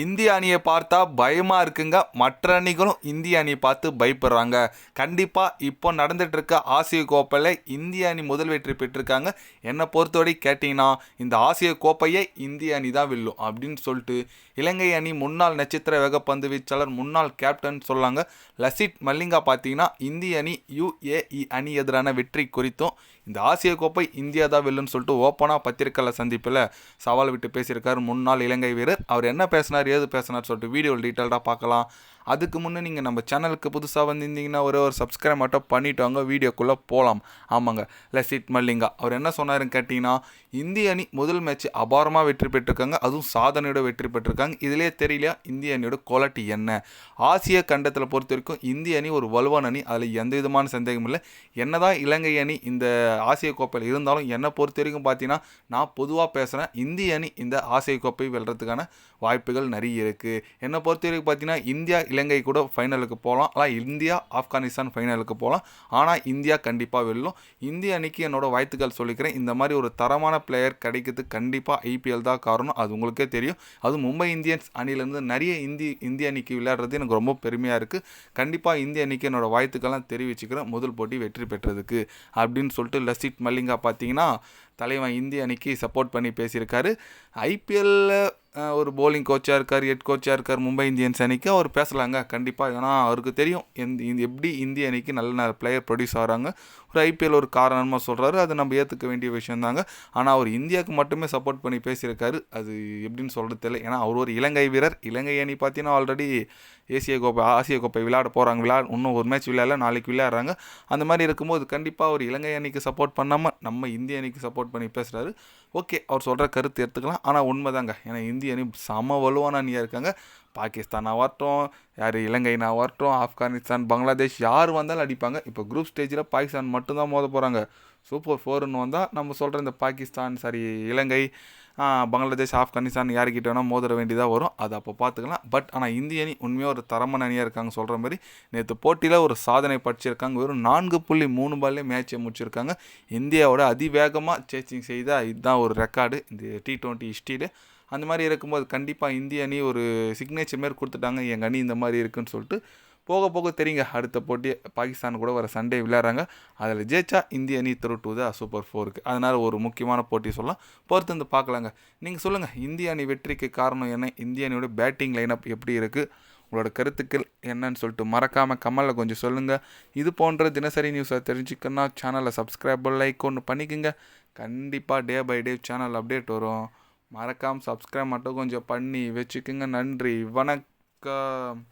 இந்திய அணியை பார்த்தா பயமாக இருக்குங்க. மற்ற அணிகளும் இந்திய அணியை பார்த்து பயப்படுறாங்க. கண்டிப்பாக இப்போ நடந்துட்டு இருக்க ஆசிய கோப்பையில் இந்திய அணி முதல் வெற்றி பெற்றிருக்காங்க. என்னை பொறுத்தவரை கேட்டிங்கன்னா இந்த ஆசிய கோப்பையை இந்திய அணி தான் வெல்லும் அப்படின்னு சொல்லிட்டு இலங்கை அணி முன்னாள் நட்சத்திர வேகப்பந்து வீச்சாளர் முன்னாள் கேப்டன் சொல்லாங்க. லசித் மல்லிங்கா பார்த்தீங்கன்னா இந்திய அணி யுஏஇ அணி எதிரான வெற்றி குறித்தும் இந்த ஆசிய கோப்பை இந்தியா தான் வெல்லுன்னு சொல்லிட்டு ஓப்பனாக பத்திரிக்கையில் சந்திப்பில் சவால் விட்டு பேசியிருக்கார் முன்னாள் இலங்கை வீரர். அவர் என்ன பேசினார் ஏது பேசினார் சொல்லிட்டு வீடியோ டீட்டெயில்டாக பார்க்கலாம். அதுக்கு முன்னே நீங்கள் நம்ம சேனலுக்கு புதுசாக வந்திருந்தீங்கன்னா ஒரே ஒரு சப்ஸ்கிரைப் மட்டும் பண்ணிட்டு வாங்க வீடியோக்குள்ளே போகலாம் ஆமாங்க. லசித் மல்லிங்கா அவர் என்ன சொன்னாருன்னு கேட்டிங்கன்னா இந்திய அணி முதல் மேட்ச் அபாரமாக வெற்றி பெற்றிருக்காங்க. அதுவும் சாதனையோட வெற்றி பெற்றிருக்காங்க. இதிலே தெரியலையா? இந்திய அணியோட குவாலிட்டி என்ன? ஆசிய கண்டத்தில் பொறுத்த வரைக்கும் இந்திய அணி ஒரு வலுவான அணி. அதில் எந்த விதமான சந்தேகமும் இல்லை. என்னதான் இலங்கை அணி இந்த ஆசிய கோப்பையில் இருந்தாலும் என்னை பொறுத்த வரைக்கும் பார்த்தீங்கன்னா நான் பொதுவாக பேசுகிறேன் இந்திய அணி இந்த ஆசிய கோப்பை வெல்றதுக்கான வாய்ப்புகள் நிறைய இருக்குது என்னை பொறுத்த வரைக்கும் பார்த்தீங்கன்னா இந்தியா இலங்கை கூட ஃபைனலுக்கு போகலாம். ஆனால் இந்தியா ஆப்கானிஸ்தான் ஃபைனலுக்கு போகலாம். ஆனால் இந்தியா கண்டிப்பாக வெல்லும். இந்திய அணிக்கு என்னோடய வாழ்த்துக்கள் சொல்லிக்கிறேன். இந்த மாதிரி ஒரு தரமான பிளேயர் கிடைக்கிறது கண்டிப்பாக ஐபிஎல் தான் காரணம். அது உங்களுக்கே தெரியும். அதுவும் மும்பை இந்தியன்ஸ் அணிலேருந்து நிறைய இந்தி இந்திய அணிக்கு விளையாடுறது எனக்கு ரொம்ப பெருமையாக இருக்குது கண்டிப்பாக இந்திய அணிக்கு என்னோட வாழ்த்துக்கள்லாம் தெரிவிச்சுக்கிறேன். முதல் போட்டி வெற்றி பெற்றதுக்கு அப்படின்னு சொல்லிட்டு லசித் மல்லிங்கா பார்த்தீங்கன்னா தலைவன் இந்திய அணிக்கு சப்போர்ட் பண்ணி பேசியிருக்காரு. ஐபிஎல்ல ஒரு போலிங் கோச்சாக இருக்கார் ஹெட் கோச்சாக இருக்கார் மும்பை இந்தியன்ஸ் அணிக்கு அவர் பேசலாங்க. கண்டிப்பாக ஏன்னா அவருக்கு தெரியும். எந்த இந்த எப்படி இந்திய அணிக்கு நல்ல நல்ல பிளேயர் ப்ரொடியூஸ் ஆகிறாங்க ஒரு ஐபிஎல் ஒரு காரணமாக சொல்கிறாரு அது நம்ம ஏற்றுக்க வேண்டிய விஷயம் தாங்க. ஆனால் அவர் இந்தியாவுக்கு மட்டுமே சப்போர்ட் பண்ணி பேசியிருக்காரு. அது எப்படின்னு சொல்கிறது தெரியல. ஏன்னா அவர் ஒரு இலங்கை வீரர். இலங்கை அணி பார்த்தீங்கன்னா ஆல்ரெடி ஏசிய கோப்பை ஆசிய கோப்பை விளையாட போகிறாங்க விளையாட இன்னும் ஒரு மேட்ச் விளையாடல நாளைக்கு விளையாடுறாங்க. அந்த மாதிரி இருக்கும்போது கண்டிப்பாக ஒரு இலங்கை அணிக்கு சப்போர்ட் பண்ணாமல் நம்ம இந்திய அணிக்கு சப்போர்ட் பண்ணி பேசுகிறாரு ஓகே அவர் சொல்கிற கருத்து எடுத்துக்கலாம். ஆனால் உண்மைதாங்க. ஏன்னா இந்திய அணி செம வலுவான அணியாக இருக்காங்க. பாகிஸ்தானாக வரட்டும் யார் இலங்கைனா வரட்டும் ஆப்கானிஸ்தான் பங்களாதேஷ் யார் வந்தாலும் அடிப்பாங்க. இப்போ குரூப் ஸ்டேஜில் பாகிஸ்தான் மட்டும்தான் மோத போகிறாங்க சூப்பர் ஃபோர்னு வந்தால் நம்ம சொல்கிற இந்த பாகிஸ்தான் சாரி இலங்கை பங்களாதேஷ் ஆப்கானிஸ்தான் யார்கிட்ட வேணால் மோதிர வேண்டியதாக வரும். அது அப்போ பார்த்துக்கலாம் பட் ஆனால் இந்திய அணி உண்மையாக ஒரு தரமான அணியாக இருக்காங்க சொல்கிற மாதிரி நேற்று போட்டியில் ஒரு சாதனை படிச்சிருக்காங்க. வெறும் நான்கு புள்ளி மூணு பால்லே மேட்சை முடிச்சிருக்காங்க. இந்தியாவோட அதிவேகமாக சேச்சிங் செய்தால் இதுதான் ஒரு ரெக்கார்டு இந்த டி டுவெண்ட்டி ஹிஸ்ட்ரியில் அந்த மாதிரி இருக்கும்போது கண்டிப்பாக இந்திய அணி ஒரு சிக்னேச்சர் மாரி கொடுத்துட்டாங்க. எங்கள் அணி இந்த மாதிரி இருக்குன்னு சொல்லிட்டு போக போக தெரியுங்க அடுத்த போட்டி பாகிஸ்தான் கூட வர சண்டே விளையாடுறாங்க. அதில் ஜெயிச்சா இந்திய அணி த்ரூ டு த சூப்பர் ஃபோருக்கு அதனால் ஒரு முக்கியமான போட்டி சொல்லலாம். பொறுத்து வந்து பார்க்கலாங்க. நீங்கள் சொல்லுங்கள் இந்திய அணி வெற்றிக்கு காரணம் என்ன? இந்திய அணியோட பேட்டிங் லைனப் எப்படி இருக்குது உங்களோட கருத்துக்கள் என்னன்னு சொல்லிட்டு மறக்காமல் கமலில் கொஞ்சம் சொல்லுங்கள் இது போன்ற தினசரி நியூஸை தெரிஞ்சுக்கணுன்னா சேனலை சப்ஸ்கிரைப் லைக் ஒன்று பண்ணிக்கோங்க. கண்டிப்பாக day by day channel update வரும். மறக்காமல் சப்ஸ்கிரைப் மட்டும் கொஞ்சம் பண்ணி வச்சுக்கோங்க. நன்றி. வணக்கம்.